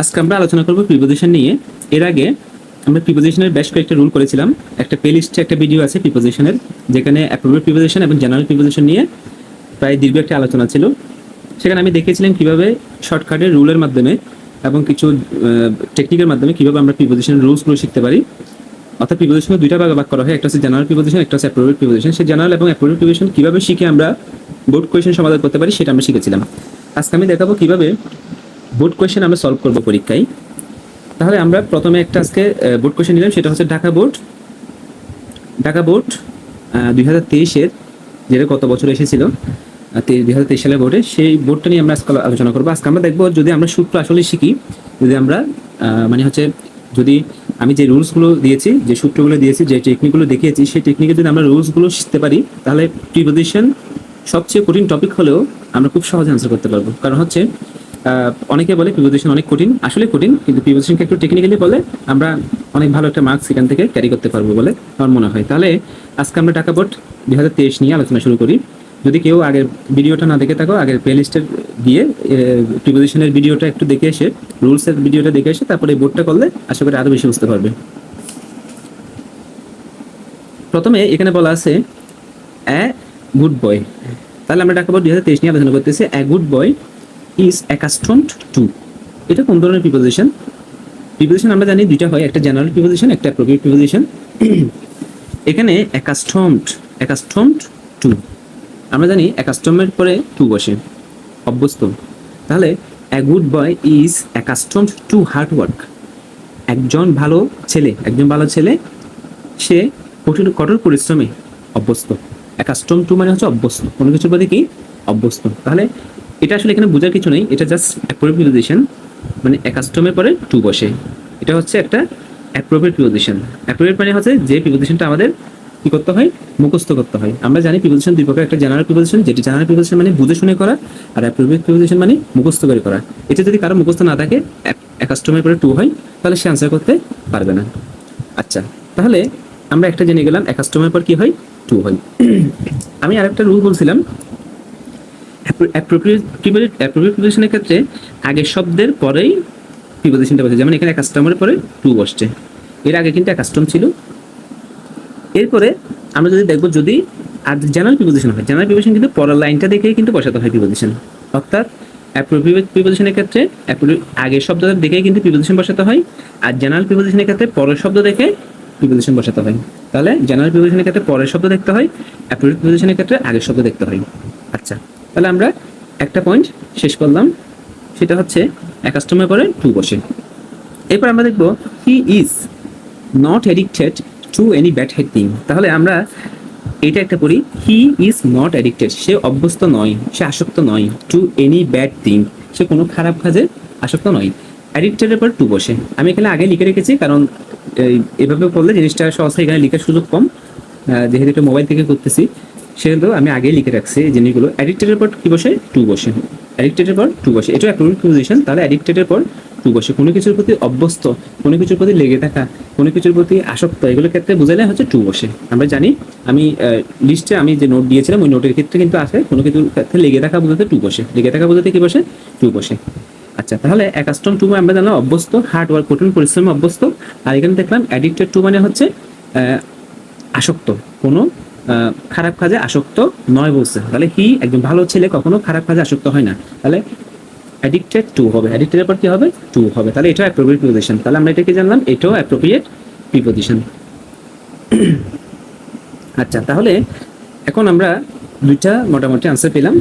আজকে আমরা আলোচনা করব প্রিপোজিশন নিয়ে। এর আগে আমরা প্রিপোজিশনের বেশ কয়েকটা রুল করেছিলাম। একটা প্লেলিস্টে একটা ভিডিও আছে প্রিপোজিশনের যেখানে অ্যাপ্রোপ্রিয়েট প্রিপোজিশন এবং জেনারেল প্রিপোজিশন নিয়ে প্রায় দীর্ঘ একটা আলোচনা ছিল। সেখানে আমি দেখিয়েছিলাম কীভাবে শর্টকাটের রুলের মাধ্যমে এবং কিছু টেকনিকের মাধ্যমে কীভাবে আমরা প্রিপোজিশনের রুলসগুলো শিখতে পারি। অর্থাৎ প্রিপোজিশনে দুইটা ভাগে ভাগ করা হয়, একটা হচ্ছে জেনারেল প্রিপোজিশন একটা হচ্ছে অ্যাপ্রোপ্রিয়েট প্রিপোজিশন সেই জেনারেল এবং অ্যাপ্রোপ্রিয়েট প্রিপোজিশন কীভাবে শিখে আমরা বোর্ড কোয়েশ্চেন সমাধান করতে পারি সেটা আমরা শিখেছিলাম। আজকে আমি দেখাবো কীভাবে বোর্ড কোয়েশ্চেন আমরা সলভ করব পরীক্ষায়। তাহলে আমরা প্রথমে একটা আজকে বোর্ড কোয়েশ্চেন নিলাম, সেটা হচ্ছে ঢাকা বোর্ড ঢাকা বোর্ড দুই হাজার তেইশের যেটা গত বছর এসেছিল দুই হাজার তেইশ সালের বোর্ডে সেই বোর্ডটা নিয়ে আমরা আজকে আলোচনা করব। আজকে আমরা দেখব যদি আমরা সূত্র আসলে শিখি, যদি আমরা মানে হচ্ছে যদি আমি যে রুলসগুলো দিয়েছি, যে সূত্রগুলো দিয়েছি, যে টেকনিকগুলো দেখিয়েছি, সেই টেকনিকে যদি আমরা রুলসগুলো শিখতে পারি, তাহলে প্রিপোজিশন সবচেয়ে কঠিন টপিক হলেও আমরা খুব সহজে আনসার করতে পারব। কারণ হচ্ছে অনেকে বলে প্রিপোজিশন অনেক কঠিন। আসলে কঠিন, কিন্তু প্রিপোজিশনকে একটু টেকনিক্যালি বলে আমরা অনেক ভালো একটা মার্কস এখান থেকে ক্যারি করতে পারব বলে আমার মনে হয়। তাহলে আজকে আমরা টাকা বোর্ড দুই হাজার তেইশ নিয়ে আলোচনা শুরু করি। যদি কেউ আগের ভিডিওটা না দেখে থাকো, আগের প্লে লিস্টের গিয়ে প্রিপোজিশনের ভিডিওটা একটু দেখে এসে রুলসের ভিডিওটা দেখে এসে, তারপরে এই বোর্ডটা করলে আশা করি আরও বেশি বুঝতে পারবে। প্রথমে এখানে বলা আছে অ্যা গুড বয়। তাহলে আমরা টাকা বোর্ড দুই হাজার তেইশ নিয়ে আলোচনা করতেছি a good boy is accustomed to এটা কোন ধরনের প্রিপোজিশন প্রিপোজিশন আমরা জানি দুইটা হয়, একটা জেনারেল প্রিপোজিশন একটা অ্যাপ্রোপ্রিয়েট প্রিপোজিশন এখানে অ্যাকাস্টমড অ্যাকাস্টমড টু আমরা জানি অ্যাকাস্টমের পরে টু বসে, অভ্যস্ত। তাহলে a good boy is accustomed to hard work একজন ভালো ছেলে, একজন ভালো ছেলে, সে কঠিন, কঠোর পরিশ্রমে অভ্যস্ত। অ্যাকাস্টম টু মানে হচ্ছে অভ্যস্ত। কোনো কিছুর প্রতি কি? অভ্যস্ত। তাহলে এটা আসলে এখানে বোঝার কিছু নেই। এটা জাস্ট অ্যাপ্রোপ্রিয়েট পজিশন মানে অ্যাকাস্টমের পরে টু বসে। এটা হচ্ছে একটা অ্যাপ্রোপ্রিয়েট পজিশন অ্যাপ্রোপ্রিয়েট মানে হচ্ছে যে প্রিপোজিশনটা আমাদের কি করতে হয়? মুখস্থ করতে হয়। আমরা জানি প্রিপোজিশন দুই প্রকার, একটা জেনারেল প্রিপোজিশন যেটি জেনারেল প্রিপোজিশন মানে বুঝে শুনে করা, আর অ্যাপ্রোপ্রিয়েট প্রিপোজিশন মানে মুখস্থ করে করা। এটা যদি কারও মুখস্থ না থাকে অ্যাকাস্টমের পরে টু হয়, তাহলে সে আনসার করতে পারবে না। আচ্ছা তাহলে আমরা একটা জেনে গেলাম অ্যাকাস্টমের পর কি হয়? টু হয়। আমি আরেকটা রুল বলছিলাম অ্যাপ্রোপ্রিয়েট প্রিপোজিশনের ক্ষেত্রে আগের শব্দের পরেই প্রিপোজিশনটা বসে যেমন এখানে কাস্টমারের পরে টু বসছে। এর আগে কিন্তু কাস্টম ছিল। এরপরে আমরা যদি দেখব যদি আর জেনারেল প্রিপোজিশন হয় জেনারেল প্রিপোজিশন কিন্তু পরের লাইনটা দেখেই কিন্তু বসাতে হয় প্রিপোজিশন অর্থাৎ অ্যাপ্রোপ্রিয়েট প্রিপোজিশনের ক্ষেত্রে আগের শব্দটা দেখেই কিন্তু প্রিপোজিশন বসাতে হয়, আর জেনারেল প্রিপোজিশনের ক্ষেত্রে পরের শব্দ দেখে প্রিপোজিশন বসাতে হয়। তাহলে জেনারেল প্রিপোজিশনের ক্ষেত্রে পরের শব্দ দেখতে হয় অ্যাপ্রোপ্রিয়েট প্রিপোজিশনের ক্ষেত্রে আগের শব্দ দেখতে হয়। আচ্ছা। তাহলে আমরা একটা পয়েন্ট শেষ করলাম। সেটা হচ্ছে কাস্টমার পরে টু বসে। এরপর আমরা দেখব he is not addicted to any bad head thing তাহলে আমরা এটা একটা পড়ি হি ইজ নট অ্যাডিক্টেড সে অভ্যস্ত নয়, সে আসক্ত নয় টু এনি ব্যাড থিং সে কোনো খারাপ কাজে আসক্ত নয়। অ্যাডিক্টেডের পর টু বসে। আমি এখানে আগে লিখে রেখেছি, কারণ এভাবে করলে জিনিসটা সহজে এখানে লিখার সুযোগ কম। যেহেতু এটা মোবাইল থেকে করতেছি। সেহেতু আমি আগেই লিখে রাখছি এই জিনিসগুলো। অ্যাডিক্টেডের পর কি বসে? টু বসে। অ্যাডিক্টেডের পর টু বসে। এটা অ্যাপ্রোপ্রিয়েট পজিশন তাহলে অ্যাডিক্টেডের পর টু বসে। কোনো কিছুর প্রতি অভ্যস্ত, কোনো কিছুর প্রতি লেগে থাকা, কোনো কিছুর প্রতি আসক্ত এগুলোর ক্ষেত্রে বোঝালে হচ্ছে টু বসে। আমরা জানি, আমি লিস্টে আমি যে নোট দিয়েছিলাম, ওই নোটের ক্ষেত্রে কিন্তু আছে, কোনো কিছুর ক্ষেত্রে লেগে থাকা বোঝাতে টু বসে। লেগে থাকা বোঝাতে কি বসে? টু বসে। আচ্ছা তাহলে অ্যাকাস্টম টু আমরা জানলাম, অভ্যস্ত হার্ড ওয়ার্ক কঠিন পরিশ্রমে অভ্যস্ত। আর এখানে দেখলাম অ্যাডিক্টেড টু মানে হচ্ছে আসক্ত। কোনো খারাপ কাজে আসক্ত নয় বলছে। তাহলে কি একজন ভালো ছেলে কখনো খারাপ কাজে আসক্ত হয় না। তাহলে অ্যাডিক্টেড টু হবে। অ্যাডিক্টেডের পর কি হবে? টু হবে। তাহলে এটাও অ্যাপ্রোপ্রিয়েট প্রিপোজিশন তাহলে আমরা এটাকে জানলাম, এটাও অ্যাপ্রোপ্রিয়েট প্রিপোজিশন আচ্ছা তাহলে এখন আমরা দুইটা মোটামুটি আনসার পেলাম।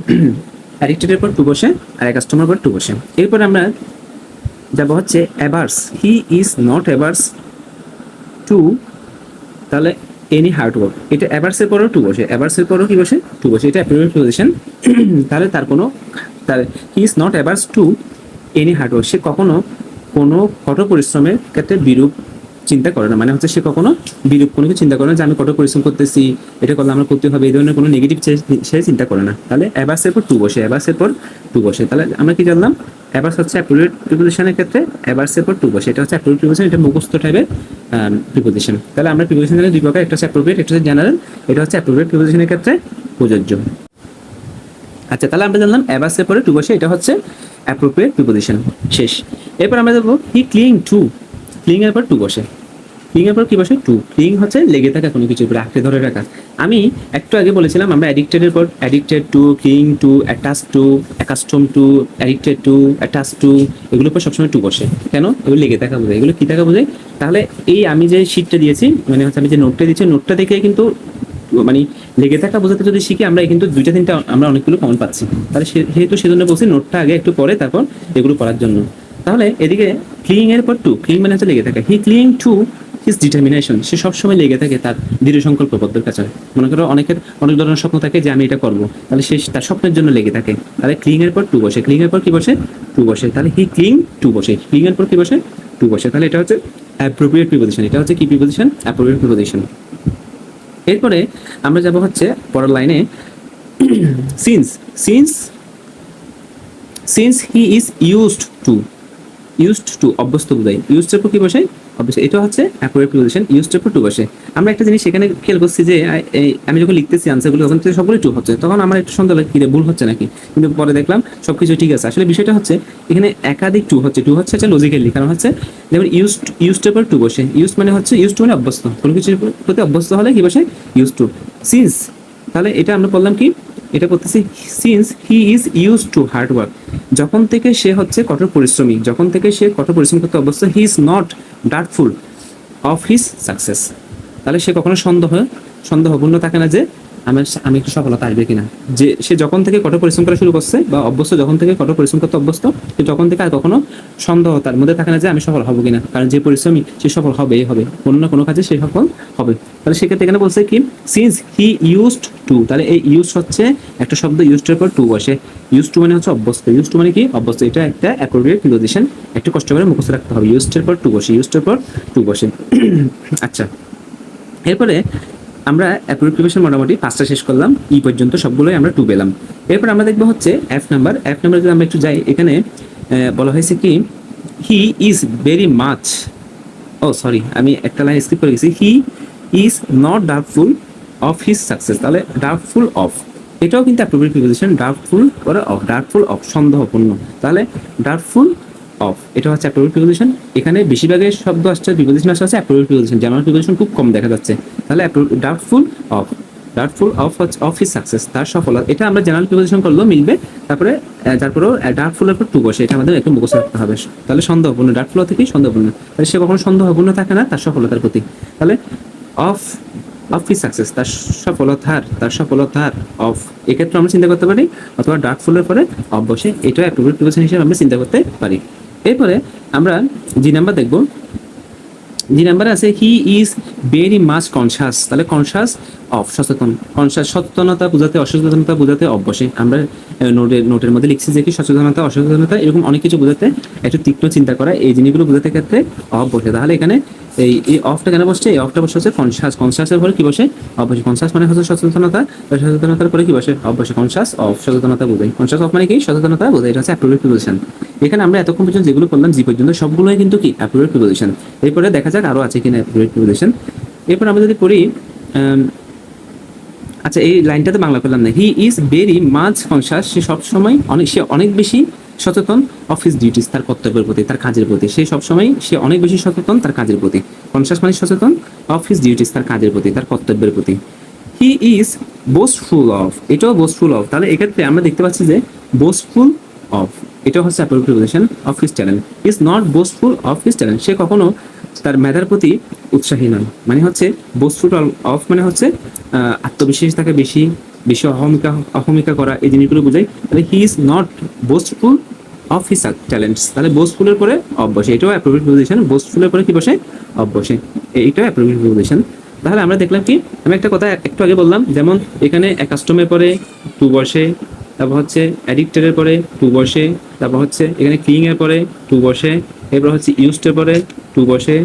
অ্যাডিক্টেডের পর টু বসে, আর কাস্টমার পর টু বসে। এরপর আমরা যাব হচ্ছে averse he is not averse to তাহলে এনি হার্ড ওয়ার্ক এটা অ্যাভার্সের পরেও টু বসে। অ্যাভার্সের পরেও কি বসে? টু বসে। এটা অ্যাপ্রোপ্রিয়েট পজিশন তাহলে তার কোনো তার he is not averse to any hard work সে কখনো কোনো কঠোর পরিশ্রমের ক্ষেত্রে বিরূপ চিন্তা করে না। মানে হচ্ছে সে কখনো বিরূপ কোনো কিছু চিন্তা করে না যে আমি কঠোর পরিশ্রম করতেছি, এটা করলে আমার করতে হবে, এই ধরনের কোনো নেগেটিভ সে চিন্তা করে না। তাহলে অ্যাভার্সের পর টু বসে। অ্যাভার্সের পর টু বসে। তাহলে আমরা কি জানলাম? অ্যাভার্স হচ্ছে অ্যাপ্রোপ্রিয়েট প্রিপোজিশনের ক্ষেত্রে অ্যাভার্সের পর টু বসে এটা হচ্ছে অ্যাপ্রোপ্রিয়েট প্রিপোজিশন এটা মুখস্থ টাইপের প্রিপোজিশন তাহলে আমরা প্রিপোজিশন জানি, দুই প্রকার, একটা হচ্ছে অ্যাপ্রোপ্রিয়েট এটা হচ্ছে জেনারেল এটা হচ্ছে অ্যাপ্রোপ্রিয়েট প্রিপোজিশনের ক্ষেত্রে প্রযোজ্য। আচ্ছা তাহলে আমরা জানলাম অ্যাবাসের পরে টু বসে এটা হচ্ছে অ্যাপ্রোপ্রিয়েট প্রিপোজিশন শেষ। এরপর আমরা দেখব হি ক্লিং টু ক্লিং এর পর টু বসে ক্লিং এর পর কি বসে? টু ক্লিং হচ্ছে লেগে থাকা কোনো কিছুর উপরে আঁকড়ে ধরে রাখা। আমি একটু আগে বলেছিলাম, আমরা অ্যাডিক্টেড এর পর addicted to cling to attach to accustom to addicted to attach to এগুলোর পর সবসময় টু বসে। কেন? এগুলো লেগে থাকা বোঝায়। এগুলো কি থাকা বোঝায়? তাহলে এই আমি যে শিটটা দিয়েছি মানে হচ্ছে আমি যে নোটটা দিয়েছি নোটটা দেখে কিন্তু মানে লেগে থাকা বোঝাতে যদি শিখি, আমরা কিন্তু দুইটা তিনটা আমরা অনেকগুলো কমন পাচ্ছি। তাহলে সেহেতু সেজন্য বলছি নোটটা আগে একটু পরে, তারপর এগুলো করার জন্য। তাহলে এদিকে ক্লিং এর পর টু ক্লিং মানে হচ্ছে লেগে থাকা। He cling to his determination সে সবসময় লেগে থাকে তার দৃঢ় সংকল্পবদ্ধের কাছে। মনে করো অনেকের অনেক ধরনের স্বপ্ন থাকে যে আমি এটা করব। তাহলে সে তার স্বপ্নের জন্য লেগে থাকে। তাহলে ক্লিং এর পর টু বসে। ক্লিং এর পর কি বসে? টু বসে। তাহলে হি ক্লিং টু বসে। ক্লিং এর পর কি বসে? টু বসে। তাহলে এটা হচ্ছে অ্যাপ্রোপ্রিয়েট প্রিপোজিশন এটা হচ্ছে কি প্রিপোজিশন অ্যাপ্রোপ্রিয়েট প্রিপোজিশন এরপরে আমরা যাব হচ্ছে পরের লাইনে। Since since since he is used to used to অভ্যস্ত বোঝাই ইউজড এর পর কি বসে? অভ্যস্ত এটা হচ্ছে অ্যাপ্রোপ্রিয়েট প্রিপোজিশন এর পর টু বসে আমরা একটা জিনিস সেখানে খেয়াল করছি যে আমি যখন লিখতেছি আনসারগুলো তখন তো সবগুলোই টু হচ্ছে। তখন আমার একটু সন্দেহ লাগে কি রে, ভুল হচ্ছে নাকি? কিন্তু পরে দেখলাম সব সবকিছু ঠিক আছে। আসলে বিষয়টা হচ্ছে এখানে একাধিক টু হচ্ছে। টু হচ্ছে লজিক্যালি কারণ হচ্ছে। যেমন ইউজড ইউজড এর পর টু বসে। ইউজ মানে হচ্ছে ইউজ টু মানে অভ্যস্ত। কোনো কিছুর প্রতি অভ্যস্ত হলে কি বসে? ইউজ টু সিন্স তাহলে এটা আমরা বললাম কি? এটা করতেছি since he is use to hard work যখন থেকে সে হচ্ছে কঠোর পরিশ্রমী, যখন থেকে সে কঠোর পরিশ্রম করতে অবশ্য he is not doubtful of his success তাহলে সে কখনো সন্দেহ, সন্দেহপূর্ণ থাকে না যে আমার আমি একটু সফলতা আসবে কিনা? যে সে যখন থেকে কঠোর পরিশ্রম করা শুরু করছে, বা অভ্যস্ত যখন থেকে কঠোর পরিশ্রম করতে অভ্যস্ত, সে তখন থেকে আর কখনো সন্দেহ তার মধ্যে থাকে না যে আমি সফল হব কিনা। কারণ যে পরিশ্রমী সে সফল হবেই হবে। কোনো না কোনো কাজে সে সফল হবে। তাহলে সেক্ষেত্রে এখানে বলছে কি সিন্স হি ইউজড টু তাহলে এই ইউজ হচ্ছে একটা শব্দ ইউজড এর পর টু বসে। ইউজ টু মানে হচ্ছে অভ্যস্ত। ইউজ টু মানে কি? অভ্যস্ত। এটা একটা অ্যাপ্রোপ্রিয়েট প্রিপোজিশন একটু কষ্ট করে মুখস্থ রাখতে হবে। ইউজড এর পর টু বসে ইউজড এর পর টু বসে। আচ্ছা। এরপরে আমরা অ্যাপ্রোপ্রিয়েশন মোটামুটি পাঁচটা শেষ করলাম, ই পর্যন্ত সবগুলোই আমরা টু পেলাম। এরপর আমরা দেখব হচ্ছে এফ নাম্বার এফ নাম্বার যদি আমরা একটু যাই, এখানে বলা হয়েছে কি he is very much oh sorry আমি একটা লাইন স্কিপ করে গেছি। He is not doubtful of his success তাহলে ডার্কফুল অফ এটাও কিন্তু অ্যাপ্রোপ্রিয়েট প্রিপোজিশন ডাউটফুল করে অফ ডার্কফুল অফ সন্দেহপূর্ণ। তাহলে ডাউটফুল অফ এটা হচ্ছে অ্যাপ্রোপ্রিয়েট প্রিপোজিশন এখানে বেশিরভাগের শব্দ আসছে প্রিপোজিশন আসছে, হচ্ছে অ্যাপ্রোপ্রিয়েট প্রিপোজিশন জেনারেল প্রিপোজিশন খুব কম দেখা যাচ্ছে। তাহলে ডাউটফুল অফ ডাউটফুল অফ হচ্ছে অফ হিজ সাকসেস তার সফলতা এটা আমরা জেনারেল প্রিপোজিশন করলেও মিলবে। তারপরে তারপরেও ডাউটফুলের পর টু বসে। এটা আমাদের একটু মুখস্থ রাখতে হবে। তাহলে সন্দেহপূর্ণ। ডাউটফুল থেকেই সন্দেহপূর্ণ। তাহলে সে কখনো সন্দেহপূর্ণ থাকে না, তার সফলতার প্রতি। তাহলে অফ অফ হিজ সাকসেস তার সফলতার তার সফলতার অফ এক্ষেত্রে আমরা চিন্তা করতে পারি, অথবা ডাউটফুলের পরে অফ বসে। এটা অ্যাপ্রোপ্রিয়েট প্রিপোজিশন হিসেবে আমরা চিন্তা করতে পারি। এরপরে আমরা জি নাম্বার দেখব। জি নাম্বারে আছে he is very much conscious তাহলে কনসাস অফ সচেতন। কনসাস সচেতনতা বোঝাতে, অসচেতনতা বোঝাতে অভ্যসে আমরা নোটের নোটের মধ্যে লিখছি যে কি সচেতনতা, অসচেতনতা, এরকম অনেক কিছু বোঝাতে একটু তীক্ষ্ণ চিন্তা করা, এই জিনিসগুলো বোঝাতে ক্ষেত্রে অভ্যসে তাহলে এখানে এই এই অফটা কেন বসছে? এই অফটা বসে হচ্ছে কনসাস কনসাসের পরে কি বসে? অবশ্যই কনসাস মানে হচ্ছে সচেতনতা। সচেতনতার পরে কি বসে? অবশ্যই কনসাস অফ সচেতনতা বোঝাই কনসাস অফ মানে কি? সচেতনতা বোঝাই এটা হচ্ছে অ্যাপ্রোপ্রিয়েট প্রিপোজিশন এখানে আমরা এতক্ষণ পর্যন্ত যেগুলো করলাম জি পর্যন্ত সবগুলোই কিন্তু কি? অ্যাপ্রোপ্রিয়েট প্রিপোজিশন এরপরে দেখা যাক আরও আছে কিনা অ্যাপ্রোপ্রিয়েট প্রিপোজিশন এরপর আমরা যদি পড়ি আচ্ছা এই লাইনটাতে বাংলা করলাম না। He is very much conscious সে সবসময় অনেক, সে অনেক বেশি সচেতন অফিস ডিউটিস তার কর্তব্যের প্রতি, তার কাজের প্রতি। সে সবসময়, সে অনেক বেশি সচেতন তার কাজের প্রতি। কনসাস মানে সচেতন অফিস ডিউটিস তার কাজের প্রতি, তার কর্তব্যের প্রতি। হি ইজ বোস্টফুল অফ এটাও বোস্টফুল অফ তাহলে এক্ষেত্রে আমরা দেখতে পাচ্ছি যে বোস্টফুল অফ এটা হচ্ছে appropriation of his talent is not boastful of his talent সে কখনো তার মেধার প্রতি উৎসাহী নয়। মানে হচ্ছে বোস্টফুল অফ মানে হচ্ছে আত্মবিশ্বাস থাকে বেশি বেশি অহমিকা অহমিকা করা, এই জিনিসগুলো বোঝাই তাহলে he is not boastful of his talents তাহলে বোস্টফুলের পরে অফ বসে এটাও অ্যাপ্রোপ্রিয়েট পজিশন বোস্টফুলের পরে কি বসে? অফ বসে এইটাও অ্যাপ্রোপ্রিয়েট পজিশন তাহলে আমরা দেখলাম কি? আমি একটা কথা একটু আগে বললাম, যেমন এখানে কাস্টমের পরে টু বসে, তারপর হচ্ছে অ্যাডিক্টেডের পরে টু বসে, তারপর হচ্ছে এখানে ক্লিং পরে টু বসে, এরপর হচ্ছে ইউজডের পরে টু বসে,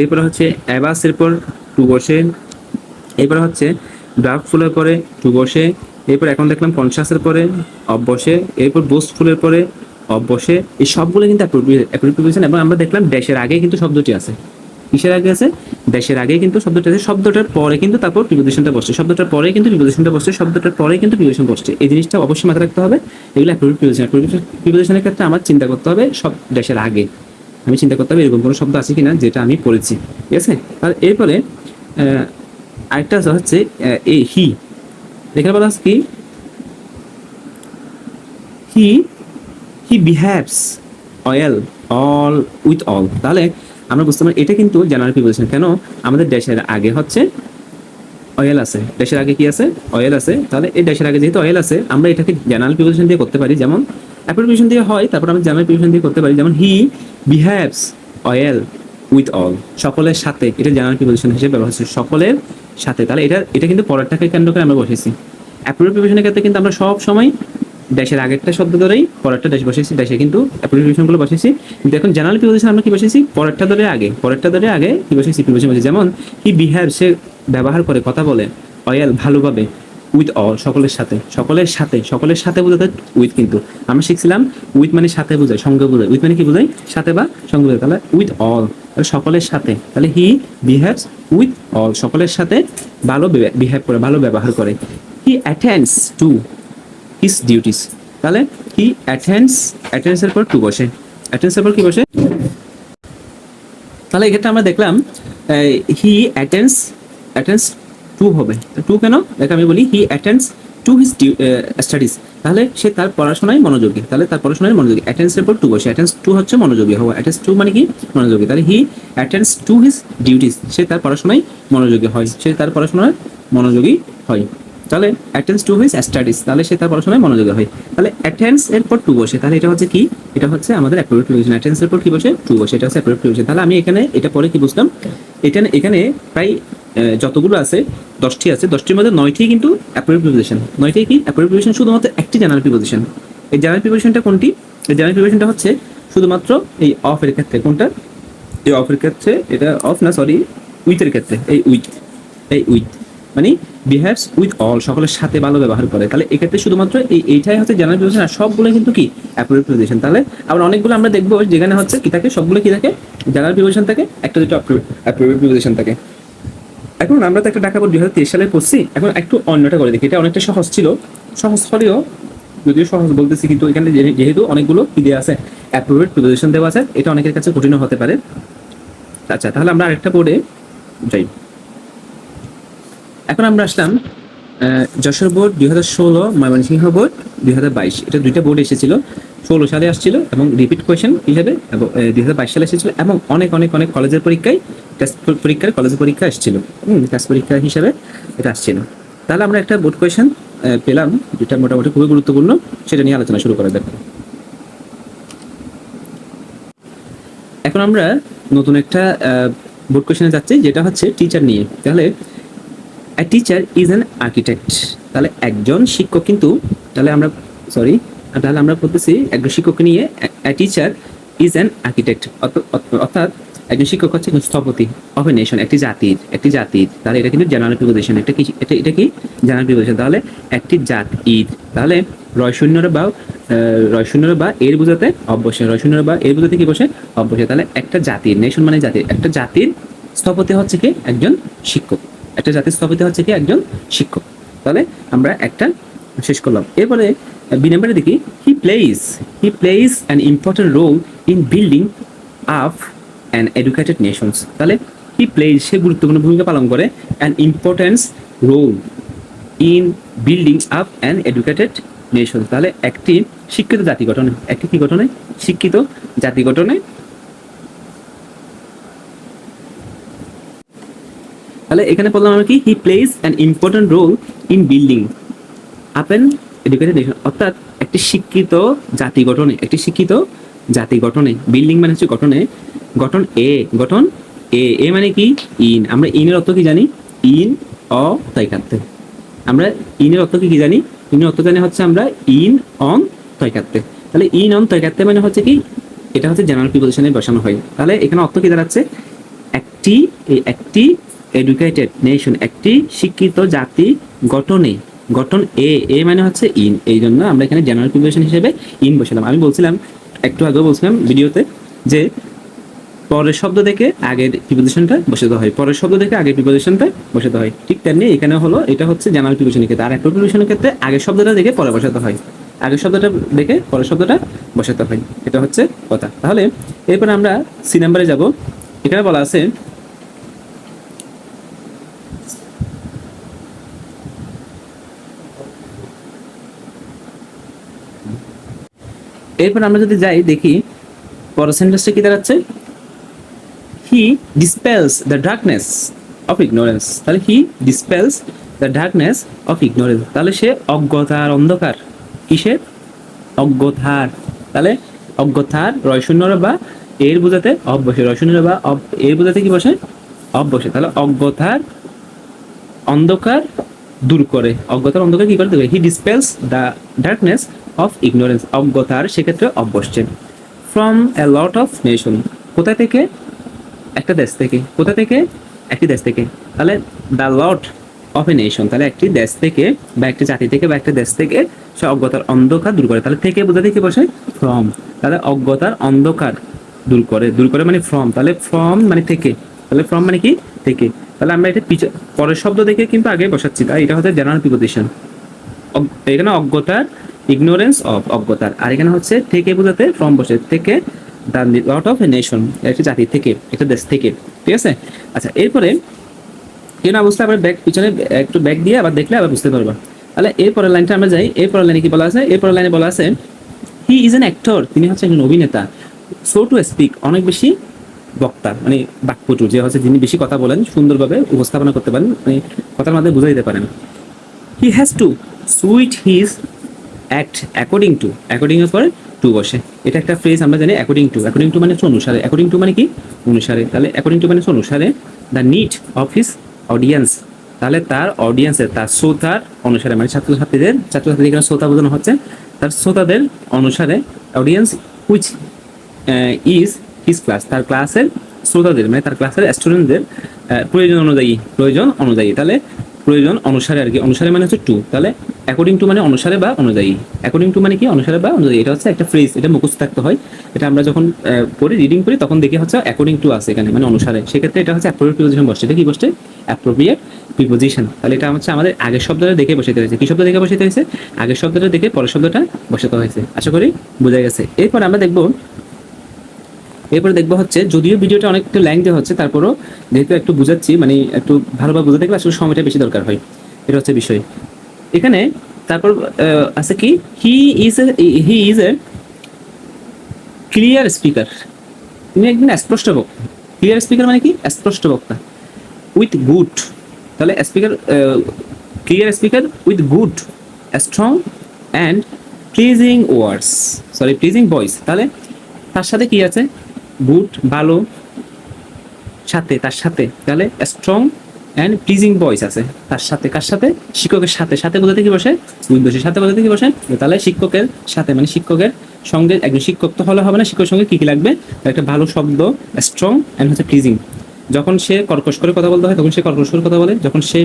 এরপর হচ্ছে অ্যাবাসের পর টু বসে, এরপর হচ্ছে ড্রাফট ফুলের পরে টু বসে এরপর এখন দেখলাম কনসাসের পরে অফ বসে এরপর বোস্ট ফুলের পরে অফ বসে এই সবগুলো কিন্তু অ্যাপ্রোপ্রিয়েশন এবং আমরা দেখলাম ড্যাশের আগে কিন্তু শব্দটি আছে। কিসের আগে আছে? দেশের আগে কিন্তু শব্দটা আছে। শব্দটার পরে কিন্তু তারপর প্রিপোজিশনটা বসছে। শব্দটার পরে কিন্তু প্রিপোজিশনটা বসছে। শব্দটার পরে কিন্তু প্রিপোজিশন বসছে। এই জিনিসটা অবশ্যই মাথায় রাখতে হবে। এগুলো প্রিপোজিশন প্রিপোজিশনের ক্ষেত্রে আমার চিন্তা করতে হবে সব দেশের আগে। আমি চিন্তা করতে হবে এরকম কোনো শব্দ আছে কিনা যেটা আমি পড়েছি। ঠিক আছে? আর এরপরে আরেকটা হচ্ছে এই হি এখানে বলা কি he he behaves well all with all তাহলে আমরা বুঝতে পারি, এটা কিন্তু জেনারেল প্রিপোজিশন কেন? আমাদের দেশের আগে হচ্ছে অয়েল আছে। দেশের আগে কি আছে? অয়েল আছে। তাহলে এই দেশের আগে যেহেতু অয়েল আছে, আমরা এটাকে জেনারেল প্রিপোজিশন দিয়ে করতে পারি। যেমন অ্যাপ্লিকেশন দিয়ে হয়, তারপর আমরা জেনারেল প্রিপোজিশন দিয়ে করতে পারি। যেমন he behaves well with all সকলের সাথে, এটা জেনারেল প্রিপোজিশন হিসেবে ব্যবহার হচ্ছে সকলের সাথে। তাহলে এটা এটা কিন্তু পরেরটাকে কেন্দ্র করে আমরা বসেছি। অ্যাপ্রোপ্রিয়েট প্রিপোজিশনের ক্ষেত্রে কিন্তু আমরা সব সময় দেশের আগেরটা শব্দ ধরেই পরেরটা দেশ বসেছি দেশে কিন্তু অ্যাপ্লিকেশনগুলো বসেছি। কিন্তু এখন জেনারেল প্রিপোজিশন আমরা কি বসেছি? পরেরটা ধরে আগে, পরেরটা ধরে আগে কি বসেছি? প্রিপোজিশন বসেছি। যেমন হি বিহেভ সে ব্যবহার করে, কথা বলে, অয়েল ভালোভাবে। উইথ অল সকলের সাথে সকলের সাথে সকলের সাথে বোঝাতে উইথ কিন্তু। আমরা শিখছিলাম উইথ মানে সাথে বোঝায়, সঙ্গে বোঝায়। উইথ মানে কি বোঝায়? সাথে বা সঙ্গে বোঝায়। তাহলে উইথ অল তাহলে সকলের সাথে। তাহলে হি বিহেভস উইথ অল সকলের সাথে ভালো বিহেভ করে, ভালো ব্যবহার করে। He attends to his duties তাহলে হি অ্যাটেন্ডস অ্যাটেন্ডসের পর টু বসে। অ্যাটেন্ডসের পর কি বসে? তাহলে এক্ষেত্রে আমরা দেখলাম হি অ্যাটেন্ডস অ্যাটেন্ডস টু হবে। টু কেন? দেখ আমি বলি he attends to his studies তাহলে সে তার পড়াশোনায় মনোযোগী। তাহলে তার পড়াশোনায় মনোযোগী। অ্যাটেন্ডসের পর টু বসে অ্যাটেন্ডস টু হচ্ছে মনোযোগী হওয়া। অ্যাটেন্ডস টু মানে কি? মনোযোগী। তাহলে he attends to his duties সে তার পড়াশোনায় মনোযোগী হয়। সে তার পড়াশোনায় মনোযোগী হয়। তাহলে অ্যাটেন্স টু হিস স্টাডিজ তাহলে সে তার পড়াশোনায় মনোযোগী হয়। তাহলে অ্যাটেন্স এর পর টু বসে তাহলে এটা হচ্ছে কি? এটা হচ্ছে আমাদের অ্যাপ্রোভ প্রিভিশন অ্যাটেন্স এর পর কি বসে? টু বসে এটা হচ্ছে অ্যাপ্রোভ প্রিভিশন তাহলে আমি এখানে এটা পরে কি বুঝলাম? এখানে এখানে প্রায় যতগুলো আছে, দশটি আছে, দশটির মধ্যে নয়টি কিন্তু অ্যাপ্রোভ প্রিভিশন নয়টি কি অ্যাপ্রোভ প্রিভিশন শুধুমাত্র একটি জেনারেল প্রিপোজিশন এই জেনারেল প্রিপোজিশনটা কোনটি? এই জেনারেল প্রিপোজিশনটা হচ্ছে শুধুমাত্র এই অফ এর ক্ষেত্রে। কোনটা? এই অফের ক্ষেত্রে এটা অফ না সরি উইথের ক্ষেত্রে। এই উইথ এই উইথ মানে বিহেভস উইথ অল সকলের সাথে ভালো ব্যবহার করে। তাহলে এক্ষেত্রে শুধুমাত্র এই, এইটাই হচ্ছে জেনারেল প্রিপোজিশন আর সবগুলো কিন্তু কি অ্যাপ্রোপ্রিয়েট প্রিপোজিশন তাহলে আবার অনেকগুলো আমরা দেখব যেখানে হচ্ছে কি থাকে, সবগুলো কি থাকে? জেনারেল প্রিপোজিশন থাকে, একটা দুটো অ্যাপ্রোপ্রিয়েট প্রিপোজিশন থাকে। এখন আমরা তো একটা বোর্ড দুই হাজার তেইশ সালে পড়ছি এখন একটু অন্যটা করে দেখি। এটা অনেকটা সহজ ছিল। সহজ হলেও, যদিও সহজ বলতেছি, কিন্তু এখানে যেহেতু অনেকগুলো কি আছে অ্যাপ্রোপ্রিয়েট প্রিপোজিশন দেওয়া আছে, এটা অনেকের কাছে কঠিনও হতে পারে। আচ্ছা তাহলে আমরা আরেকটা বোর্ডে যাই। এখন আমরা আসলাম যশোর বোর্ড দুই হাজার ষোলো ময়মনসিংহ বোর্ড দুই হাজার বাইশ। এটা দুইটা বোর্ড এসেছিল। ষোলো সালে আসছিল এবং রিপিট কোয়েশন হিসেবে, এবং দুই হাজার বাইশ সালে এসেছিল, এবং অনেক অনেক অনেক কলেজের পরীক্ষায় টেস্ট পরীক্ষার কলেজের পরীক্ষা হুম টেস্ট পরীক্ষা হিসাবে এটা আসছিল। তাহলে আমরা একটা বোর্ড কোয়েশন পেলাম, যেটা মোটামুটি খুবই গুরুত্বপূর্ণ, সেটা নিয়ে আলোচনা শুরু করা দেখো এখন আমরা নতুন একটা বোর্ড কোয়েশনে যাচ্ছি, যেটা হচ্ছে টিচার নিয়ে। তাহলে a teacher is an architect তাহলে একজন শিক্ষক কিন্তু, তাহলে আমরা সরি তাহলে আমরা বলতেছি একজন শিক্ষক নিয়ে a teacher is an architect অর্থাৎ একজন শিক্ষক হচ্ছে একজন স্থপতি অফ এ নেশন একটি জাতির একটি জাতির তাহলে এটা কিন্তু জেনারেল প্রিপোজিশন এটা কি এটা এটা কি জেনারেল প্রিপোজিশন তাহলে একটি জাত ঈদ। তাহলে রয় শূন্যর বা আহ, রয় শূন্যর বা এর বোঝাতে অবশ্যই রয় শূন্যর বা এর বোঝাতে কি বসে? অবশ্যই। তাহলে একটা জাতির নেশন মানে জাতির একটা জাতির স্থপতি হচ্ছে কি একজন শিক্ষক। একটা জাতির স্থপতি হচ্ছে কি একজন শিক্ষক। তাহলে আমরা একটা শেষ করলাম। এরপরে বি নাম্বারে দেখি। He plays he plays an important role in building up an educated nations তাহলে হি প্লেইজ সে গুরুত্বপূর্ণ ভূমিকা পালন করে? An importance role in building up an educated nation তাহলে একটি শিক্ষিত জাতি গঠনে, একটি কি গঠনে? শিক্ষিত জাতি গঠনে। তাহলে এখানে বললাম আমরা কি? He plays an important role in building up an educated nation অর্থাৎ একটি শিক্ষিত জাতি গঠনে, একটি শিক্ষিত জাতি গঠনে। বিল্ডিং মানে হচ্ছে গঠনে। গঠন এ গঠন এ এ মানে কি? ইন। আমরা ইনের অর্থ কি জানি? ইন অ তৈকাত্তে আমরা ইনের অর্থ কি জানি? ইনের অর্থ জানি হচ্ছে আমরা ইন অন তৈকাত্তে তাহলে ইন অন তৈকাত্তে মানে হচ্ছে কি? এটা হচ্ছে জেনারেল প্রিপোজিশনে বসানো হয়। তাহলে এখানে অর্থ কি দাঁড়াচ্ছে? একটি একটি এডুকেটেড নেশন একটি শিক্ষিত জাতি গঠনে। গঠন এ এ মানে হচ্ছে ইন। এই জন্য আমরা এখানে জেনারেল প্রিপারেশন হিসেবে ইন বসালাম। আমি বলছিলাম, একটু আগেও বলছিলাম ভিডিওতে যে পরের শব্দ দেখে আগের প্রিপোজিশনটা বসাতে হয়। পরের শব্দ দেখে আগের প্রিপোজিশনটা বসাতে হয়। ঠিক তেমনি এখানে হলো, এটা হচ্ছে জেনারেল প্রিপোজিশনের ক্ষেত্রে। আর একটা প্রিপোজিশনের ক্ষেত্রে আগের শব্দটা দেখে পরে বসাতে হয়। আগের শব্দটা দেখে পরের শব্দটা বসাতে হয়। এটা হচ্ছে কথা। তাহলে এরপরে আমরা সি নাম্বারে যাব। এখানে বলা আছে, এরপর আমরা যদি যাই দেখি, পরের সেন্টেন্সটা কি দাঁড়াচ্ছে? He dispels the darkness of ignorance তাহলে he dispels the darkness of ignorance তাহলে সে অজ্ঞতার অন্ধকার। কিসের? অজ্ঞতার। তাহলে অজ্ঞতার রয়শূন্যর বা এর বোঝাতে অব বসে। রয়শূন্যর বা এর বোঝাতে কি বসে? অব তাহলে অজ্ঞতার অন্ধকার দূর করে। অজ্ঞতার অন্ধকার কি করে? দেবে he dispels the darkness of ignorance অজ্ঞতার সেক্ষেত্রে of from a lot of nation কোথা থেকে? একটা দেশ থেকে। কোথা থেকে? একটি দেশ থেকে। তাহলে the lot of a nation তাহলে একটি দেশ থেকে বা একটি জাতি থেকে বা একটা দেশ থেকে সে অজ্ঞতার অন্ধকার দূর করে। তাহলে থেকে বোঝা থেকে বসে? ফ্রম তাহলে অজ্ঞতার অন্ধকার দূর করে। দূর করে মানে ফ্রম তাহলে ফ্রম মানে থেকে। তাহলে ফ্রম মানে কি? থেকে। তাহলে আমরা এটা পিছে পরের শব্দ দেখে কিন্তু আগে বসাচ্ছি। তাই এটা হচ্ছে জেনারেল প্রিপোজিশন এখানে অজ্ঞতার ইগনোরেন্স অফ অজ্ঞতার। আর এখানে হচ্ছে থেকে বোঝাতে ফ্রম বসে। থেকে the lot of a nation একটি জাতি থেকে, একটা দেশ থেকে, ঠিক আছে? আচ্ছা এরপরে এই অবস্থা আবার ব্যাগ পিছনে একটু ব্যাগ দিয়ে আবার দেখলে আবার বুঝতে পারবা। তাহলে এরপরের লাইনটা আমরা যাই, এরপরের লাইনে কি বলা আছে? এরপরের লাইনে বলা আছে হি ইজ অ্যান অ্যাক্টর তিনি হচ্ছে একজন অভিনেতা। সো টু স্পিক অনেক বেশি বক্তা মানে বাকপটু যে হচ্ছে যিনি বেশি কথা বলেন, সুন্দরভাবে উপস্থাপনা করতে পারেন মানে কথার মাধ্যমে বুঝাই দিতে পারেন। He has to suit his act according to according এর পরে টু বসে। এটা একটা ফ্রেজ আমরা জানি অ্যাকর্ডিং টু অ্যাকর্ডিং টু মানে হচ্ছে অনুসারে। অ্যাকর্ডিং টু মানে কি? অনুসারে। তাহলে অ্যাকর্ডিং টু মানে হচ্ছে অনুসারে। The need of his audience তাহলে তার অডিয়েন্সের তার শ্রোতার অনুসারে মানে ছাত্রছাত্রীদের ছাত্রছাত্রীদের এখানে শ্রোতা বোঝানো হচ্ছে। তার শ্রোতাদের অনুসারে audience which is his class তার ক্লাসের শ্রোতাদের মানে তার ক্লাসের স্টুডেন্টদের প্রয়োজন অনুযায়ী প্রয়োজন অনুযায়ী। তাহলে প্রয়োজন অনুসারে আর কি। অনুসারে মানে হচ্ছে টু তাহলে অ্যাকর্ডিং টু মানে অনুসারে বা অনুযায়ী। অ্যাকর্ডিং টু মানে কি? অনুসারে বা অনুযায়ী। এটা হচ্ছে একটা ফ্রেজ এটা মুখস্থ থাকতে হয়। এটা আমরা যখন পড়ি রিডিং করি, তখন দেখি হচ্ছে অ্যাকর্ডিং টু আছে এখানে মানে অনুসারে। সেক্ষেত্রে এটা হচ্ছে অ্যাপ্রোপ্রিয়েট প্রিপোজিশন বসছে। এটা কি বসছে? অ্যাপ্রোপ্রিয়েট প্রিপোজিশন তাহলে এটা হচ্ছে আমাদের আগের শব্দটা দেখে বসাতে হয়েছে। কি শব্দ দেখে বসাতে হয়েছে? আগের শব্দটা দেখে পরের শব্দটা বসাতে হয়েছে। আশা করি বোঝা গেছে। এরপর আমরা দেখব এরপরে দেখব হচ্ছে, যদিও ভিডিওটা অনেক একটু ল্যাংথি হচ্ছে, তারপরও যেহেতু একটু বুঝাচ্ছি মানে একটু ভালোভাবে বুঝাতে গেলে আসলে সময়টা বেশি দরকার হয়। এটা হচ্ছে বিষয়। এখানে তারপর আছে কি? He is he is a clear speaker তিনি একজন স্পষ্ট বক্তা ক্লিয়ার স্পিকার মানে কি? স্পষ্ট বক্তা উইথ গুড তাহলে speaker clear speaker with good strong and pleasing words sorry pleasing voice তাহলে তার সাথে কি আছে? গুড, ভালো, সাথে, তার সাথে, তাহলে স্ট্রং অ্যান্ড প্লিজিং ভয়েস আছে। তার সাথে, কার সাথে? শিক্ষকের সাথে। সাথে বোঝাতে কি বসে? উইথ সাথে বোঝাতে কি বসে? তাহলে শিক্ষকের সাথে মানে শিক্ষকের সঙ্গে, একজন শিক্ষক তো হলে হবে না, শিক্ষকের সঙ্গে কি কি লাগবে? একটা ভালো শব্দ স্ট্রং অ্যান্ড হচ্ছে প্লিজিং যখন সে কর্কশ করে কথা বলতে হয়, তখন সে কর্কশ করে কথা বলে। যখন সে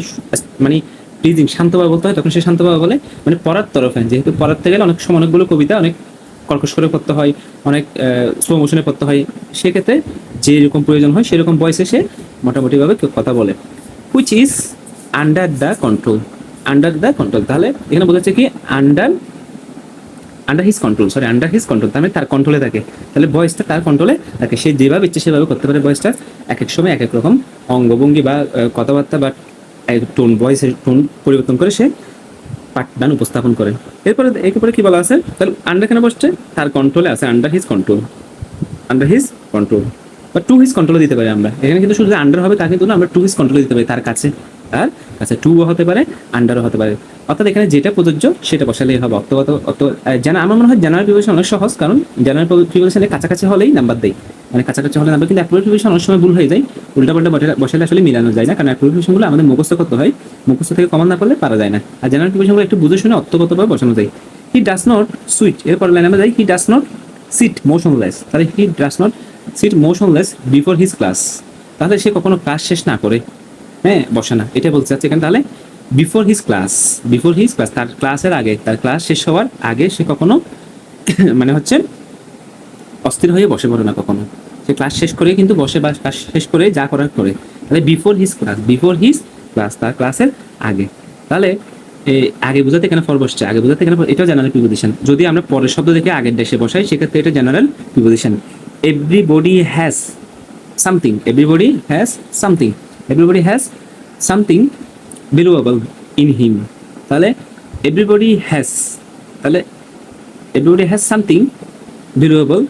মানে প্লিজিং শান্তভাবে বলতে হয়, তখন সে শান্তভাবে বলে। মানে পড়ার তরফে, যেহেতু পড়াতে গেলে অনেক সময় অনেকগুলো কবিতা, অনেক কর্কশ করে পড়তে হয়, অনেক স্লো মোশনে পড়তে হয়। সেক্ষেত্রে যেরকম প্রয়োজন হয় সেরকম বয়সে সে মোটামুটিভাবে কথা বলে। Which is under the control under the control তাহলে এখানে বোঝাচ্ছে কি under under his control sorry under his control তার মানে তার কন্ট্রোলে থাকে। তাহলে বয়সটা তার কন্ট্রোলে থাকে। সে যেভাবে ইচ্ছে সেভাবে করতে পারে বয়সটা এক এক সময় এক এক রকম অঙ্গভঙ্গি বা কথাবার্তা বা টোন ভয়েসের টোন পরিবর্তন করে সে পাঠদান উপস্থাপন করে এরপরে এরপরে কি বলা আছে? তাহলে আন্ডার কেন বসছে, তার কন্ট্রোলে আছে under his control under his control বা টু হিজ কন্ট্রোলে দিতে পারি আমরা। এখানে কিন্তু শুধু আন্ডার হবে তা কিন্তু না, আমরা টু হিজ কন্ট্রোলে দিতে পারি, তার কাছে। তার কাছে টু হতে পারে আন্ডারও হতে পারে। অর্থাৎ এখানে যেটা প্রযোজ্য, সেটা বসালেই হবে। অত অত জানা আমার মনে হয় জেনারেল প্রিপারেশন অনেক সহজ, কারণ জেনারেল প্রিপারেশনের কাছাকাছি হলেই নাম্বার দেয় মানে কাছাকাছি হলে নাম্বার কিন্তু অ্যাপ্রোপ্রিয়েট প্রিপারেশন অনেক সময় ভুল হয়ে যায়। উল্টাপাল্টা বসে- বসালে আসলে মিলানো যায় না, কারণ অ্যাপ্রোপ্রিয়েট প্রিপারেশনগুলো আমাদের মুখস্থ করতে হয়। মুখস্থ থেকে কমন না করলে পারা যায় না। আর জেনারেল প্রিপারেশনগুলো একটু বুঝে শুনে অর্থগতভাবে বসানো যায়। হি ডাস নট সুইট এরপর লাইন আমরা যাই। He does not sit motionless তাহলে he does not sit motionless before his class তাহলে সে কখনো ক্লাস শেষ না করে। হ্যাঁ বসে না। এটা বলতে চাচ্ছি এখানে তাহলে before his class before his class তার ক্লাসের আগে। তার ক্লাস শেষ হওয়ার আগে সে কখনো মানে হচ্ছে অস্থির হয়ে বসে পড়ে না কখনো। সে ক্লাস শেষ করে কিন্তু বসে বা ক্লাস শেষ করে যা করার করে। তাহলে before his class before his class তার ক্লাসের আগে। তাহলে আগে বোঝাতে এখানে ফর বসছে? আগে বোঝাতে for- এটাও জেনারেল প্রিপোজিশন যদি আমরা পরের শব্দ দেখে আগের দেশে বসাই, সেক্ষেত্রে এটা general preposition everybody has something everybody has something everybody has something valuable in him তাহলে এভরিবডি হ্যাজ তাহলে এভরিবডি হ্যাজ সামথিং ভ্যালুয়েবল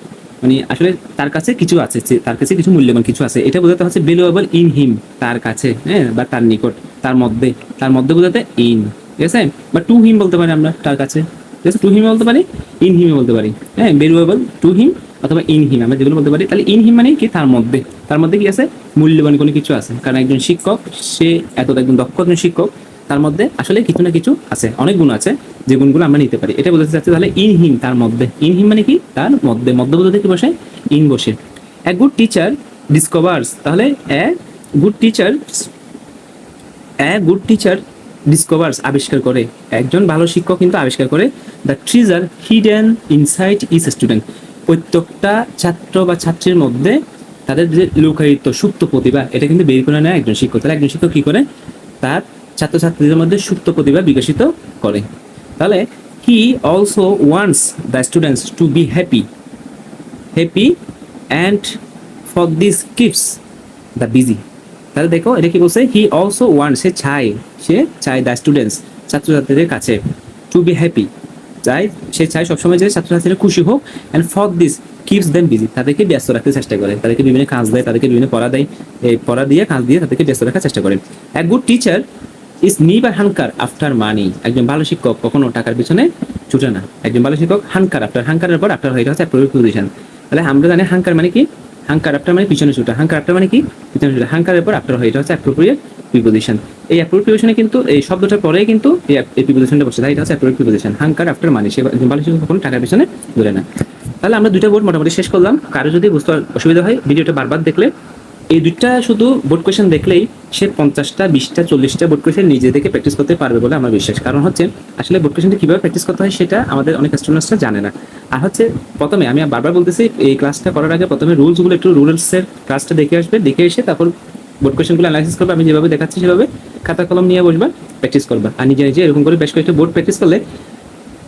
মানে আসলে তার কাছে কিছু আছে তার কাছে কিছু মূল্যবান কিছু আছে। এটা বোঝাতে হচ্ছে ভ্যালুয়েবল ইন হিম তার কাছে হ্যাঁ বা তার নিকট, তার মধ্যে তার মধ্যে বোঝাতে ইন ঠিক আছে? বা টু হিম বলতে পারি আমরা তার কাছে, ঠিক আছে? টু হিম বলতে পারি ইন হিম বলতে পারি হ্যাঁ ভ্যালুয়েবল টু হিম অথবা ইন হিম আমরা যেগুলো বলতে পারি, তাহলে ইন হিম মানে কি? তার মধ্যে তার মধ্যে কি আছে? মূল্যবান কোনো কিছু আছে। কারণ একজন শিক্ষক, সে এত একজন দক্ষ একজন শিক্ষক তার মধ্যে আসলে কিছু না কিছু আছে, অনেক গুণ আছে যে গুণগুলো আমরা নিতে পারি। এটা বোঝাতে চাচ্ছি তাহলে ইন হিম তার মধ্যে। ইন হিম মানে কি? তার মধ্যে। মধ্যে বোঝাতে কি বসে? ইন বসে। এ গুড টিচার ডিসকভার্স তাহলে a good teacher a good teacher discovers আবিষ্কার করে। একজন ভালো শিক্ষক কিন্তু আবিষ্কার করে। The treasure hidden inside his student প্রত্যেকটা ছাত্র বা ছাত্রীর মধ্যে তাদের যে লুকায়িত, সুপ্ত প্রতিভা, এটা কিন্তু বের করে নেয় একজন শিক্ষক। তাহলে একজন শিক্ষক কি করে? তার ছাত্রছাত্রীদের মধ্যে সুপ্ত প্রতিভা বিকশিত করে। তাহলে he also wants the students to be happy happy and for this keeps the busy তাহলে দেখো, এটা কি বলছে? হি অলসো ওয়ান সে চায় সে চায় দ্য স্টুডেন্টস ছাত্রছাত্রীদের কাছে টু বি হ্যাপি চাই সে চায় সবসময় যে ছাত্রছাত্রীরা খুশি হোক and for this keeps them busy তাদেরকে ব্যস্ত রাখতে চেষ্টা করে। তাদেরকে বিভিন্ন কাজ দেয়, তাদেরকে বিভিন্ন পড়া দেয়, এই পড়া দিয়ে, কাজ দিয়ে তাদেরকে ব্যস্ত রাখার চেষ্টা করে। এক গুড টিচার ইজ নিবার হানকার আফটার মানি একজন ভালো শিক্ষক কখনো টাকার পিছনে ছুটে না। একজন ভালো শিক্ষক হানকার আফটার হানকারের পর আফটার হয়ে হচ্ছে পজিশন তাহলে আমরা জানি হাঙ্কার মানে কি? হাঙ্কার আফটার মানে পিছনে ছুটা। হাঙ্কার আফটার মানে কি? পিছনে ছুটা। হাঙ্কারের পর আফটার হয় হচ্ছে অ্যাপ্রোপ্রিয়েট প্রিপোজিশন এই অ্যাপ্রোপ্রিয়েশনে কিন্তু, এই শব্দটার পরেই কিন্তু এই প্রিপোজিশনটা বসে তাই এটা হচ্ছে প্রিপোজিশন হাঙ্কার আফটার মানে সে শিক্ষক কখনো টাকার পিছনে ধরে না। তাহলে আমরা দুইটা বোর্ড মোটামুটি শেষ করলাম। কারও যদি বুঝতে অসুবিধা হয়, ভিডিওটা বারবার দেখলে এই দুইটা শুধু বোর্ড কোয়েশন দেখলেই সে পঞ্চাশটা, বিশটা, চল্লিশটা বোর্ড কোয়েশন নিজে থেকে প্র্যাকটিস করতে পারবে বলে আমার বিশ্বাস। কারণ হচ্ছে, আসলে বোর্ড কোয়েশনটা কীভাবে প্র্যাকটিস করতে হয় সেটা আমাদের অনেক স্টুডেন্টসরা জানে না। আর হচ্ছে, প্রথমে আমি বারবার বলতেছি, এই ক্লাসটা করার আগে প্রথমে রুলসগুলো একটু রুলসের ক্লাসটা দেখে আসবে, দেখে এসে তারপর বোর্ড কোয়েশনগুলো অ্যানালাইসিস করবে, আমি যেভাবে দেখাচ্ছি সেভাবে খাতা কলম নিয়ে বসবা প্র্যাকটিস করবা। আর নিজে নিজে এরকম করে বেশ কয়েকটা বোর্ড প্র্যাকটিস করলে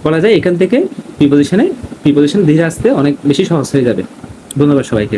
বলা যায় এখান থেকে প্রিপোজিশনে প্রিপোজিশন ধীরে আসতে অনেক বেশি সহজ হয়ে যাবে। ধন্যবাদ সবাইকে।